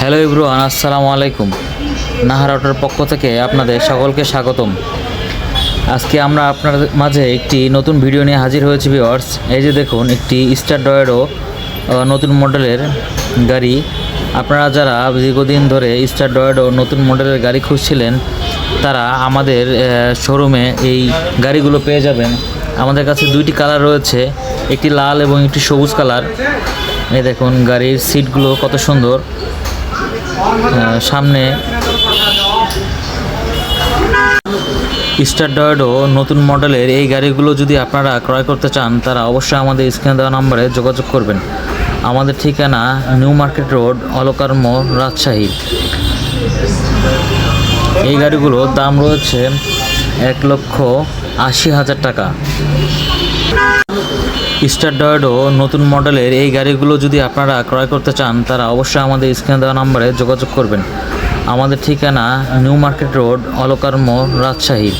Hello ইব্রুয়ান আসসালামু আলাইকুম। নাহার অটোর পক্ষ থেকে আপনাদের সকলকে স্বাগতম। আজকে আমরা আপনার মাঝে একটি নতুন ভিডিও নিয়ে হাজির হয়েছি ভিওয়ার্স এই যে দেখুন, একটি স্টার ডয়েরও নতুন মডেলের গাড়ি। আপনারা যারা দীর্ঘদিন ধরে স্টার ডয়েডো নতুন মডেলের গাড়ি খুঁজছিলেন, তারা আমাদের শোরুমে এই গাড়িগুলো পেয়ে যাবেন। আমাদের কাছে দুইটি কালার রয়েছে, একটি লাল এবং একটি সবুজ কালার এই দেখুন, গাড়ির সিটগুলো কত সুন্দর। সামনে স্টার ডয়েডো নতুন মডেলের এই গাড়িগুলো যদি আপনারা ক্রয় করতে চান, তারা অবশ্যই আমাদের স্ক্রিনে দেওয়া নম্বরে যোগাযোগ করবেন। আমাদের ঠিকানা নিউ মার্কেট রোড অলকার মোড় রাজশাহী। এই গাড়িগুলোর দাম রয়েছে এক লক্ষ আশি হাজার টাকা। স্টার ডয়েডো নতুন মডেলের এই গাড়িগুলো যদি আপনারা ক্রয় করতে চান, তারা অবশ্যই আমাদের স্ক্রিনে দেওয়া নম্বরে যোগাযোগ করবেন। আমাদের ঠিকানা নিউ মার্কেট রোড অলকার রাজশাহী।